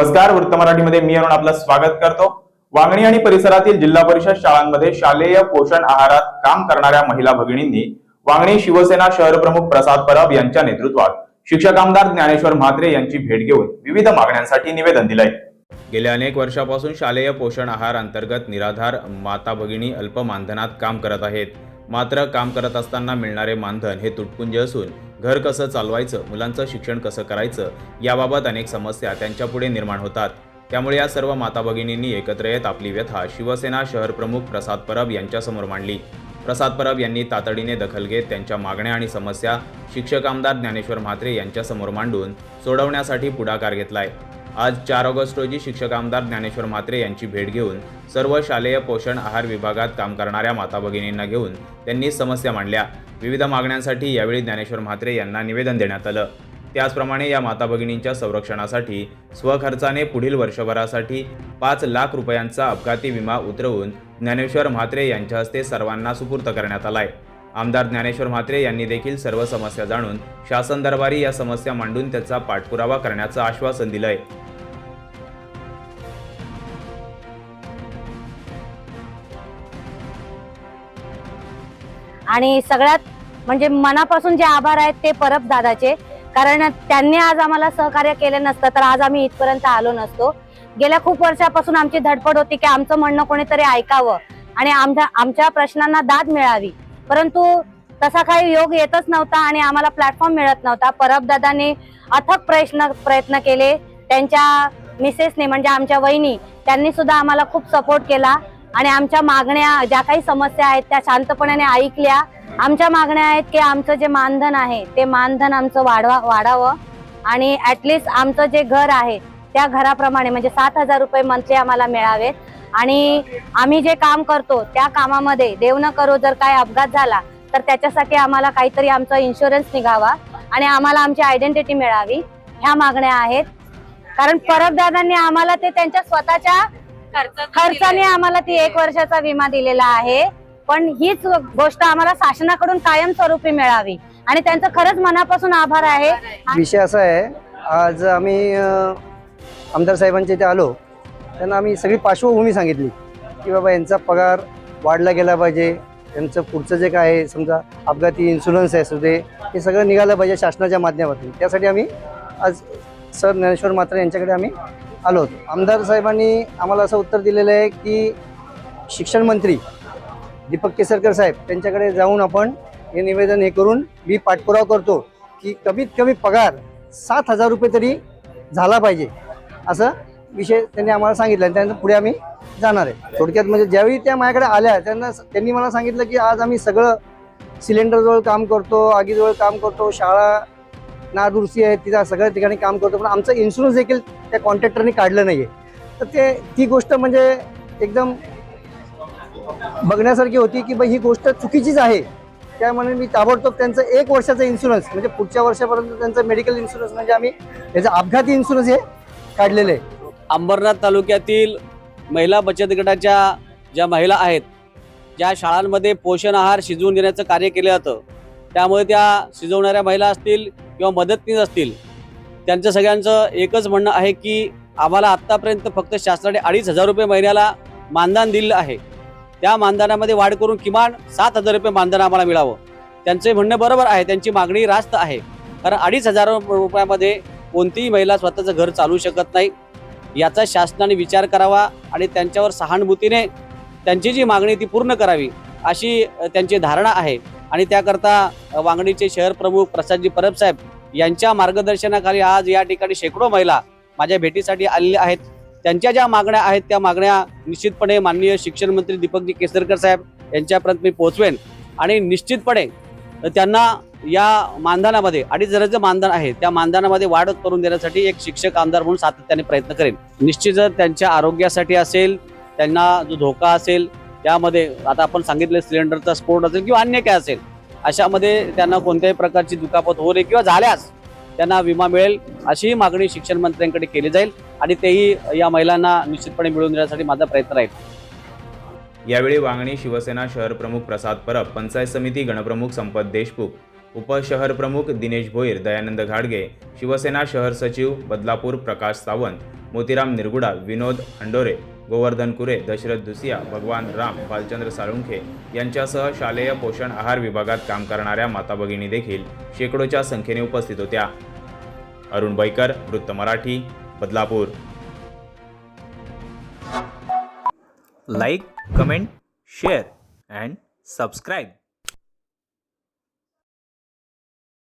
नमस्कार वृत्त मराठीमध्ये मी अरुण आपलं स्वागत करतो. वांगणी आणि परिसरातील जिल्हा परिषद शाळांमध्ये शालेय पोषण आहारात काम करणाऱ्या महिला भगिनींनी वांगणी शिवसेना शहर प्रमुख प्रसाद परब यांच्या नेतृत्वात शिक्षक आमदार ज्ञानेश्वर म्हात्रे यांची भेट घेऊन विविध मागण्यांसाठी निवेदन दिलंय. गेल्या अनेक वर्षापासून शालेय पोषण आहार अंतर्गत निराधार माता भगिनी अल्प मानधनात काम करत आहेत. मात्र काम करत असताना मिळणारे मानधन हे तुटपुंजे असून घर कसं चालवायचं मुलांचं शिक्षण कसं करायचं याबाबत अनेक समस्या त्यांच्यापुढे निर्माण होतात. त्यामुळे या सर्व माता भगिनींनी एकत्र येत आपली व्यथा शिवसेना शहर प्रमुख प्रसाद परब यांच्यासमोर मांडली. प्रसाद परब यांनी तातडीने दखल घेत त्यांच्या मागण्या आणि समस्या शिक्षक आमदार ज्ञानेश्वर म्हात्रे यांच्यासमोर मांडून सोडवण्यासाठी पुढाकार घेतलाय. आज चार ऑगस्ट रोजी शिक्षक आमदार ज्ञानेश्वर म्हात्रे यांची भेट घेऊन सर्व शालेय पोषण आहार विभागात काम करणाऱ्या माता भगिनींना घेऊन त्यांनी समस्या मांडल्या. विविध मागण्यांसाठी यावेळी ज्ञानेश्वर म्हात्रे यांना निवेदन देण्यात आलं. त्याचप्रमाणे या माता भगिनींच्या संरक्षणासाठी स्वखर्चाने पुढील वर्षभरासाठी पाच लाख रुपयांचा अपघाती विमा उतरवून ज्ञानेश्वर म्हात्रे यांच्या हस्ते सर्वांना सुपूर्त करण्यात आलाय. आमदार ज्ञानेश्वर म्हात्रे यांनी देखील सर्व समस्या जाणून शासन दरबारी या समस्या मांडून त्याचा पाठपुरावा करण्याचं आश्वासन दिलंय. आणि सगळ्यात म्हणजे मनापासून जे आभार आहेत ते परब दादाचे कारण त्यांनी आज आम्हाला सहकार्य केलं नसतं तर आज आम्ही इथपर्यंत आलो नसतो. गेल्या खूप वर्षापासून आमची धडपड होती की आमचं म्हणणं कोणीतरी ऐकावं आणि आमच्या आमच्या प्रश्नांना दाद मिळावी. परंतु तसा काही योग येतच नव्हता आणि आम्हाला प्लॅटफॉर्म मिळत नव्हता. परब दादांनी अथक प्रयत्न प्रयत्न केले. त्यांच्या मिसेसने म्हणजे आमच्या वहिनी त्यांनी सुद्धा आम्हाला खूप सपोर्ट केला. आणि आमच्या मागण्या ज्या काही समस्या आहेत त्या शांतपणाने ऐकल्या. आमच्या मागण्या आहेत की आमचं जे मानधन आहे ते मानधन आमचं वाढवा वाढावं. आणि ऍटलिस्ट आमचं जे घर आहे त्या घराप्रमाणे म्हणजे सात हजार रुपये मंथली आम्हाला मिळावेत. आणि आम्ही जे काम करतो त्या कामामध्ये देव न करो जर काय अपघात झाला तर त्याच्यासाठी आम्हाला काहीतरी आमचा इन्शुरन्स निघावा आणि आम्हाला आमची आयडेंटिटी मिळावी ह्या मागण्या आहेत. कारण परब दादांनी आम्हाला ते त्यांच्या स्वतःच्या खर्चाने आम्हाला ती एक वर्षाचा विमा दिलेला आहे. पण हीच गोष्ट आम्हाला शासनाकडून कायमस्वरूपी मिळावी. आणि त्यांचं खरंच मनापासून आभार आहे. विषय असा आहे आज आम्ही आमदार साहेबांच्या इथे आलो. त्यांना आम्ही सगळी पार्श्वभूमी सांगितली की बाबा यांचा पगार वाढला गेला पाहिजे. त्यांचं पुढचं जे काय आहे समजा अपघाती इन्शुरन्स आहे दे हे सगळं निघालं पाहिजे शासनाच्या माध्यमातून. त्यासाठी आम्ही आज सर ज्ञानेश्वर मात्रे यांच्याकडे आम्ही आलो होतो. आमदार साहेबांनी आम्हाला असं उत्तर दिलेलं आहे की शिक्षण मंत्री दीपक केसरकर साहेब त्यांच्याकडे जाऊन आपण हे निवेदन हे करून मी पाठपुरावा करतो की कमीत कमी पगार सात हजार रुपये तरी झाला पाहिजे. असं विषय त्यांनी आम्हाला सांगितलं आणि त्यानंतर पुढे आम्ही जाणार आहे. थोडक्यात म्हणजे ज्यावेळी त्या माझ्याकडे आल्या त्यांना त्यांनी मला सांगितलं की आज आम्ही सगळं सिलेंडरजवळ काम करतो आगीजवळ काम करतो शाळा नादुरुस्ती आहे तिथं सगळ्या ठिकाणी काम करतो पण आमचं इन्शुरन्स देखील त्या कॉन्ट्रॅक्टरने काढलं नाही आहे तर ते ती गोष्ट म्हणजे एकदम बघण्यासारखी होती की बाई ही गोष्ट चुकीचीच आहे. त्यामुळे मी ताबडतोब त्यांचं एक वर्षाचं इन्शुरन्स म्हणजे पुढच्या वर्षापर्यंत त्यांचं मेडिकल इन्शुरन्स म्हणजे आम्ही याचं अपघाती इन्शुरन्स हे काढलेलं आहे. अंबरनाथ तालुक्यातील महिला बचत गटाच्या ज्या महिला आहेत ज्या शाळांमध्ये पोषण आहार शिजवून देण्याचं कार्य केलं जातं त्यामुळे त्या शिजवणाऱ्या महिला असतील किंवा मदतनीस असतील त्यांचं सगळ्यांचं एकच म्हणणं आहे की आम्हाला आत्तापर्यंत फक्त शासनाने अडीच हजार रुपये महिन्याला मानधन दिलेलं आहे. त्या मानधनामध्ये वाढ करून किमान सात हजार रुपये मानधन आम्हाला मिळावं. त्यांचे म्हणणं बरोबर आहे त्यांची मागणी रास्त आहे. कारण अडीच हजार रुपयामध्ये कोणतीही महिला स्वतःचं घर चालू शकत नाही. याचा शासनाने विचार करावा आणि त्यांच्यावर सहानुभूतीने त्यांची जी मागणी ती पूर्ण करावी अशी त्यांची धारणा आहे. आणि त्याकरता वांगणीचे शहर प्रमुख प्रसादजी परब साहेब यांच्या मार्गदर्शनाखाली आज या ठिकाणी शेकडो महिला माझ्या भेटीसाठी आलेल्या आहेत. त्यांच्या ज्या मागण्या आहेत त्या मागण्या निश्चितपणे माननीय शिक्षण मंत्री दीपकजी केसरकर साहेब यांच्यापर्यंत मी पोहोचवेन. आणि निश्चितपणे त्यांना या मानधनामध्ये अडीच हजाराचं मानधन आहे त्या मानधनामध्ये वाढ करून देण्यासाठी एक शिक्षक आमदार म्हणून सातत्याने प्रयत्न करेन. निश्चितच त्यांच्या आरोग्यासाठी असेल त्यांना जो धोका असेल त्यामध्ये आता आपण सांगितलं सिलेंडरचा स्फोट असेल किंवा अन्य काय असेल अशामध्ये त्यांना कोणत्याही प्रकारची दुखापत होऊ नये किंवा झाल्यास त्यांना विमा मिळेल अशीही मागणी शिक्षण मंत्र्यांकडे केली जाईल आणि तेही या महिलांना निश्चितपणे मिळवून देण्यासाठी माझा प्रयत्न राहील. यावेळी वांगणी शिवसेना शहर प्रमुख प्रसाद परब पंचायत समिती गणप्रमुख संपत देशमुख उपशहर प्रमुख दिनेश भोईर दयानंद घाडगे शिवसेना शहर सचिव बदलापूर प्रकाश सावंत मोतीराम निरगुडा विनोद हंडोरे गोवर्धन कुरे दशरथ दुसिया भगवान राम भालचंद्र साळुंखे यांच्यासह शालेय पोषण आहार विभागात काम करणाऱ्या माता भगिनी देखील शेकडोच्या संख्येने उपस्थित होत्या. अरुण बैकर वृत्त Marathi Badlapur. Like comment share and subscribe.